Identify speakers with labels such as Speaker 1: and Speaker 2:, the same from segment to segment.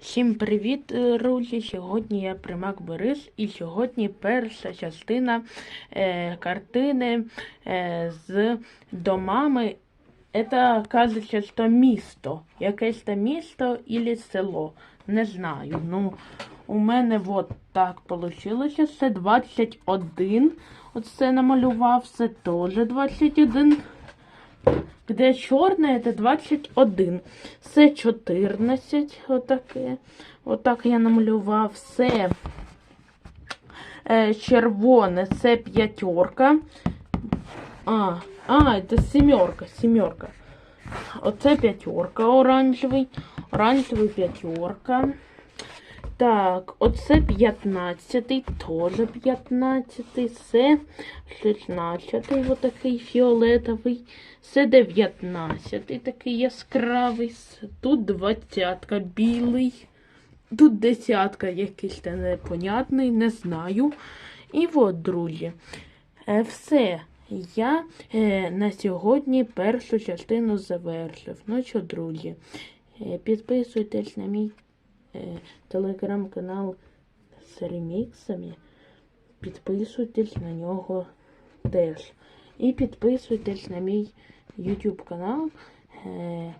Speaker 1: Всім привіт, е, друзі! Сьогодні я Примак Борис, і сьогодні перша частина е, картини е, з домами. Це кажеться, що місто. Якесь то місто або село. Не знаю. Ну, у мене от так вийшло. Це 21. Оце намалював, це теж 21. Де чорне, це 21. Це 14. Отаке. Отак я намалював. Це е, червоне, це п'ятерка. А, а, це сімерка, сімерка. Оце п'ятерка оранжевий. Оранжевий п'ятерка. Так, оце 15, теж 15, це 16, отакий фіолетовий, це 19, такий яскравий, тут 20 білий, тут десятка якийсь непонятний, не знаю. І от, друзі, е, все. Я е, на сьогодні першу частину завершив. Ну що, друзі, е, підписуйтесь на мій телеграм-канал з реміксами. Підписуйтесь на нього теж. І підписуйтесь на мій YouTube канал. Е,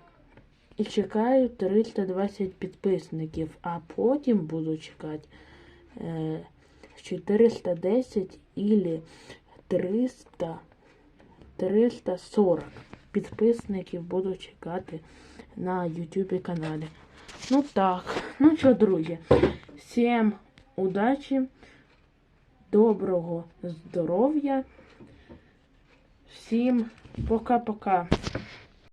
Speaker 1: і чекаю 320 підписників, а потім буду чекати е, 410 или 300 340 підписників буду чекати на YouTube каналі. Ну так, ну що, друзі, всім удачі, доброго здоров'я, всім пока-пока.